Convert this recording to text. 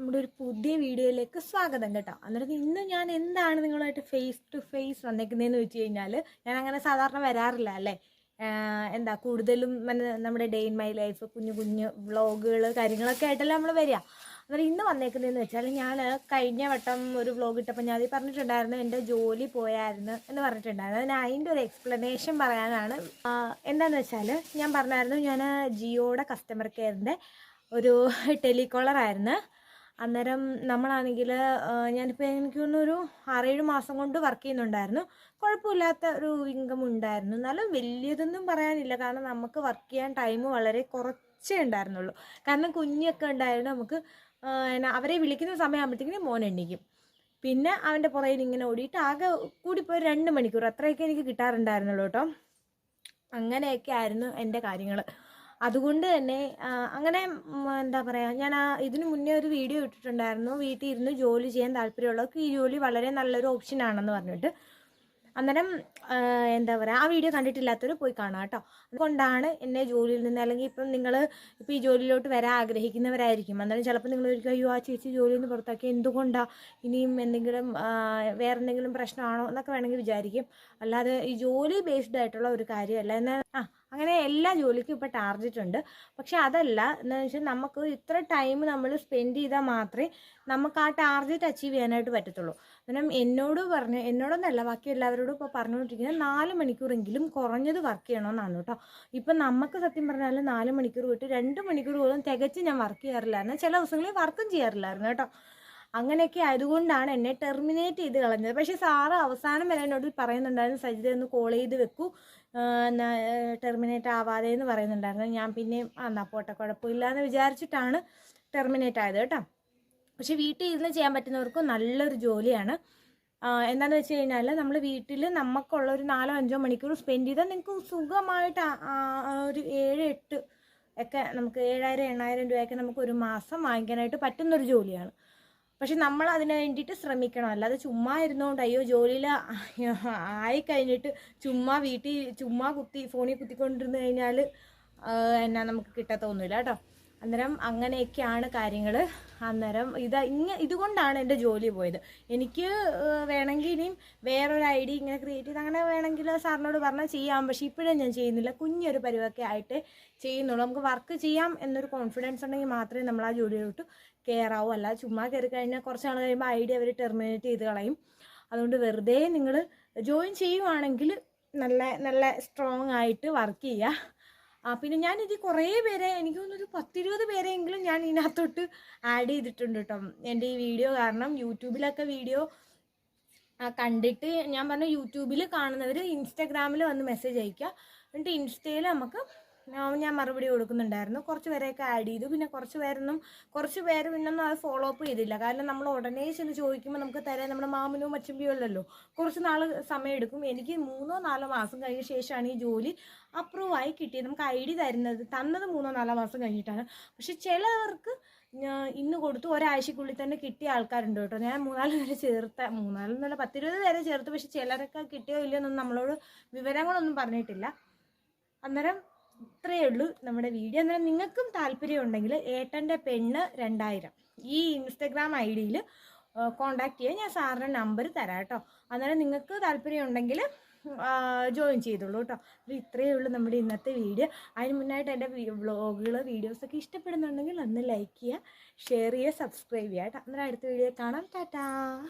നമ്മുടെ ഒരു പുതിയ വീഡിയോയിലേക്ക് സ്വാഗതം കേട്ടോ. അന്നേരം ഇന്ന് ഞാൻ എന്താണ് നിങ്ങളുമായിട്ട് ഫേസ് ടു ഫേസ് വന്നേക്കുന്നതെന്ന് വെച്ച് കഴിഞ്ഞാൽ ഞാൻ അങ്ങനെ സാധാരണ വരാറില്ല അല്ലേ? എന്താ കൂടുതലും നമ്മുടെ ഡേ ഇൻ മൈ ലൈഫ് കുഞ്ഞു കുഞ്ഞു വ്ളോഗുകൾ കാര്യങ്ങളൊക്കെ ആയിട്ടല്ല നമ്മൾ വരിക. അന്നേരം ഇന്ന് വന്നേക്കുന്നതെന്ന് വെച്ചാൽ ഞാൻ കഴിഞ്ഞ വട്ടം ഒരു വ്ളോഗ് ഇട്ടപ്പോൾ ഞാൻ പറഞ്ഞിട്ടുണ്ടായിരുന്നു എന്റെ ജോലി പോയായിരുന്നു എന്ന് പറഞ്ഞിട്ടുണ്ടായിരുന്നു. അതിന് അതിന്റെ ഒരു എക്സ്പ്ലനേഷൻ പറയാനാണ്. എന്താണെന്ന് വെച്ചാൽ ഞാൻ പറഞ്ഞായിരുന്നു ഞാൻ ജിയോയുടെ കസ്റ്റമർ കെയറിന്റെ ഒരു ടെലികോളർ ആയിരുന്നു അന്നേരം നമ്മളാണെങ്കിൽ ഞാനിപ്പോൾ എനിക്ക് തോന്നുന്നു ഒരു ആറേഴ് മാസം കൊണ്ട് വർക്ക് ചെയ്യുന്നുണ്ടായിരുന്നു. കുഴപ്പമില്ലാത്ത ഒരു ഇൻകം ഉണ്ടായിരുന്നു. എന്നാലും വലിയതൊന്നും പറയാനില്ല. കാരണം നമുക്ക് വർക്ക് ചെയ്യാൻ ടൈം വളരെ കുറച്ചേ ഉണ്ടായിരുന്നുള്ളൂ. കാരണം കുഞ്ഞൊക്കെ ഉണ്ടായിരുന്നു നമുക്ക് അവരെ വിളിക്കുന്ന സമയമാകുമ്പോഴത്തേക്കിനും മോൻ എണ്ണിക്കും പിന്നെ അവന്റെ പുറയിൽ ഇങ്ങനെ ഓടിയിട്ട് ആകെ കൂടിപ്പോയി രണ്ട് മണിക്കൂർ. അത്രയൊക്കെ എനിക്ക് കിട്ടാറുണ്ടായിരുന്നുള്ളൂ കേട്ടോ. അങ്ങനെയൊക്കെ ആയിരുന്നു എന്റെ കാര്യങ്ങൾ അതുകൊണ്ട് തന്നെ അങ്ങനെ എന്താ പറയുക ഞാൻ ആ ഇതിന് മുന്നേ ഒരു വീഡിയോ ഇട്ടിട്ടുണ്ടായിരുന്നു. വീട്ടിൽ ഇരുന്ന് ജോലി ചെയ്യാൻ താല്പര്യമുള്ളവർക്ക് ഈ ജോലി വളരെ നല്ലൊരു ഓപ്ഷൻ ആണെന്ന് പറഞ്ഞിട്ട്. അന്നേരം എന്താ പറയുക ആ വീഡിയോ കണ്ടിട്ടില്ലാത്തവർ പോയി കാണാം കേട്ടോ. അതുകൊണ്ടാണ് എന്നെ ജോലിയിൽ നിന്ന് അല്ലെങ്കിൽ ഇപ്പം നിങ്ങൾ ഇപ്പോൾ ഈ ജോലിയിലോട്ട് വരാൻ ആഗ്രഹിക്കുന്നവരായിരിക്കും. അന്നേരം ചിലപ്പോൾ നിങ്ങൾ ഒരിക്കലും അയ്യോ ആ ചേച്ചി ജോലിയിൽ നിന്ന് പുറത്താക്കി എന്തുകൊണ്ടാണ് ഇനിയും എന്തെങ്കിലും വേറെ എന്തെങ്കിലും പ്രശ്നമാണോ? എന്നൊക്കെ വേണമെങ്കിൽ വിചാരിക്കും. അല്ലാതെ ഈ ജോലി ബേസ്ഡ് ആയിട്ടുള്ള ഒരു കാര്യമല്ല. എന്നാൽ ആ അങ്ങനെ എല്ലാ ജോലിക്കും ഇപ്പോൾ ടാർജറ്റ് ഉണ്ട്. പക്ഷെ അതല്ല എന്ന് വെച്ചാൽ നമുക്ക് ഇത്ര ടൈം നമ്മൾ സ്പെൻഡ് ചെയ്താൽ മാത്രമേ നമുക്ക് ആ ടാർജറ്റ് അച്ചീവ് ചെയ്യാനായിട്ട് പറ്റത്തുള്ളൂ. കാരണം എന്നോട് പറഞ്ഞു എന്നോടൊന്നല്ല ബാക്കി എല്ലാവരോടും ഇപ്പോൾ പറഞ്ഞുകൊണ്ടിരിക്കുന്നത് നാല് മണിക്കൂറെങ്കിലും കുറഞ്ഞത് വർക്ക് ചെയ്യണമെന്നാണ് കേട്ടോ. ഇപ്പം നമുക്ക് സത്യം പറഞ്ഞാൽ നാല് മണിക്കൂർ വിട്ട് രണ്ട് മണിക്കൂർ പോലും തികച്ച് ഞാൻ വർക്ക് ചെയ്യാറില്ലായിരുന്നു. ചില ദിവസങ്ങളിൽ വർക്കും ചെയ്യാറില്ലായിരുന്നു കേട്ടോ. അങ്ങനെയൊക്കെ ആയതുകൊണ്ടാണ് എന്നെ ടെർമിനേറ്റ് ചെയ്ത് കളഞ്ഞത്. പക്ഷേ സാറ് അവസാനം വരെ എന്നോട് പറയുന്നുണ്ടായിരുന്നു സജിത ഒന്ന് കോൾ ചെയ്ത് വെക്കൂ. ടെർമിനേറ്റ് ആവാതെ എന്ന് പറയുന്നുണ്ടായിരുന്നു. ഞാൻ പിന്നെയും എന്നാ പോട്ടെ കുഴപ്പമില്ല എന്ന് വിചാരിച്ചിട്ടാണ് ടെർമിനേറ്റ് ആയത് കേട്ടോ. പക്ഷെ വീട്ടിൽ ഇരുന്ന് ചെയ്യാൻ പറ്റുന്നവർക്കും നല്ലൊരു ജോലിയാണ്. എന്താണെന്ന് വെച്ച് കഴിഞ്ഞാൽ നമ്മൾ വീട്ടിൽ നമുക്കുള്ള ഒരു നാലോ അഞ്ചോ മണിക്കൂർ സ്പെൻഡ് ചെയ്താൽ നിങ്ങൾക്ക് സുഖമായിട്ട് ഒരു ഏഴ് എട്ട് ഒക്കെ നമുക്ക് ഏഴായിരം എണ്ണായിരം രൂപയൊക്കെ നമുക്ക് ഒരു മാസം വാങ്ങിക്കാനായിട്ട് പറ്റുന്നൊരു ജോലിയാണ്. പക്ഷെ നമ്മൾ അതിന് വേണ്ടിയിട്ട് ശ്രമിക്കണം. അല്ലാതെ ചുമ്മാ ഇരുന്നുകൊണ്ട് അയ്യോ ജോലിയിൽ ആയി കഴിഞ്ഞിട്ട് ചുമ്മാ വീട്ടിൽ ചുമ്മാ കുത്തി ഫോണിൽ കുത്തിക്കൊണ്ടിരുന്ന് കഴിഞ്ഞാൽ എന്നാ നമുക്ക് കിട്ടത്തൊന്നുമില്ല കേട്ടോ. അന്നേരം അങ്ങനെയൊക്കെയാണ് കാര്യങ്ങൾ അന്നേരം ഇത് ഇങ്ങ ഇതുകൊണ്ടാണ് എന്റെ ജോലി പോയത്. എനിക്ക് വേണമെങ്കിൽ ഇനിയും വേറൊരു ഐ ഡി ഇങ്ങനെ ക്രിയേറ്റ് ചെയ്ത് അങ്ങനെ വേണമെങ്കിൽ സാറിനോട് പറഞ്ഞാൽ ചെയ്യാം. പക്ഷേ ഇപ്പോഴും ഞാൻ ചെയ്യുന്നില്ല. കുഞ്ഞൊരു പരിവൊക്കെ ആയിട്ട് ചെയ്യുന്നുള്ളൂ. നമുക്ക് വർക്ക് ചെയ്യാം എന്നൊരു കോൺഫിഡൻസ് ഉണ്ടെങ്കിൽ മാത്രമേ നമ്മൾ ആ ജോലിയിലോട്ട് കയറാവൂ അല്ല ചുമ്മാ കയറി കഴിഞ്ഞാൽ കുറച്ച് നാൾ കഴിയുമ്പോൾ ഐ ഡി അവർ ടെർമിനേറ്റ് ചെയ്ത് കളയും. അതുകൊണ്ട് വെറുതെ നിങ്ങൾ ജോയിൻ ചെയ്യുവാണെങ്കിൽ നല്ല നല്ല സ്ട്രോങ് ആയിട്ട് വർക്ക് ചെയ്യുക. പിന്നെ ഞാൻ ഇത് കുറേ പേരെ എനിക്ക് തോന്നുന്നു ഒരു പത്തിരുപത് പേരെങ്കിലും ഞാൻ ഇതിനകത്തോട്ട് ആഡ് ചെയ്തിട്ടുണ്ട് കേട്ടോ. എന്റെ ഈ വീഡിയോ കാരണം യൂട്യൂബിലൊക്കെ വീഡിയോ കണ്ടിട്ട് ഞാൻ പറഞ്ഞ യൂട്യൂബിൽ കാണുന്നവർ ഇൻസ്റ്റാഗ്രാമിൽ വന്ന് മെസ്സേജ് അയക്കുക എന്നിട്ട് ഇൻസ്റ്റയിൽ നമുക്ക് ഞാൻ മറുപടി കൊടുക്കുന്നുണ്ടായിരുന്നു. കുറച്ച് പേരെയൊക്കെ ആഡ് ചെയ്തു. പിന്നെ കുറച്ച് പേരൊന്നും കുറച്ച് പേര് പിന്നൊന്നും അത് ഫോളോ അപ്പ് ചെയ്തില്ല. കാരണം നമ്മൾ ഉടനെ ചെന്ന് ചോദിക്കുമ്പോൾ നമുക്ക് തരാൻ നമ്മുടെ മാമനോ മച്ചമ്പിയോ അല്ലല്ലോ കുറച്ച് നാൾ സമയം എടുക്കും. എനിക്ക് മൂന്നോ നാലോ മാസം കഴിഞ്ഞ ശേഷമാണ് ഈ ജോലി അപ്രൂവ് ആയി കിട്ടിയത്. നമുക്ക് ഐ ഡി തരുന്നത് തന്നത് മൂന്നോ നാലോ മാസം കഴിഞ്ഞിട്ടാണ്. പക്ഷെ ചിലവർക്ക് ഇന്ന് കൊടുത്തു ഒരാഴ്ചക്കുള്ളിൽ തന്നെ കിട്ടിയ ആൾക്കാരുണ്ട് കേട്ടോ. ഞാൻ മൂന്നാൽ പേരെ ചേർത്ത മൂന്നാൽ എന്നല്ല പത്തിരുപത് പേരെ ചേർത്ത്. പക്ഷെ ചിലരൊക്കെ കിട്ടിയോ ഇല്ലയോ എന്നൊന്നും നമ്മളോട് വിവരങ്ങളൊന്നും പറഞ്ഞിട്ടില്ല. അന്നേരം ഇത്രയേ ഉള്ളൂ നമ്മുടെ വീഡിയോ. അന്നേരം നിങ്ങൾക്കും താല്പര്യം ഉണ്ടെങ്കിൽ ഏട്ടന്റെ പെണ്ണ് രണ്ടായിരം ഈ ഇൻസ്റ്റഗ്രാം ഐ ഡിയിൽ കോണ്ടാക്ട് ചെയ്യാൻ ഞാൻ സാറിന്റെ നമ്പർ തരാം കേട്ടോ. അന്നേരം നിങ്ങൾക്ക് താല്പര്യം ഉണ്ടെങ്കിൽ ജോയിൻ ചെയ്തോളൂ കേട്ടോ. അപ്പോൾ ഇത്രയേ ഉള്ളൂ നമ്മുടെ ഇന്നത്തെ വീഡിയോ. അതിന് മുന്നായിട്ട് എന്റെ വ്ളോഗുകൾ വീഡിയോസൊക്കെ ഇഷ്ടപ്പെടുന്നുണ്ടെങ്കിൽ ഒന്ന് ലൈക്ക് ചെയ്യുക ഷെയർ ചെയ്യുക സബ്സ്ക്രൈബ് ചെയ്യുക കേട്ടോ. അന്നേരം അടുത്ത വീഡിയോ കാണാം. ടാറ്റാ.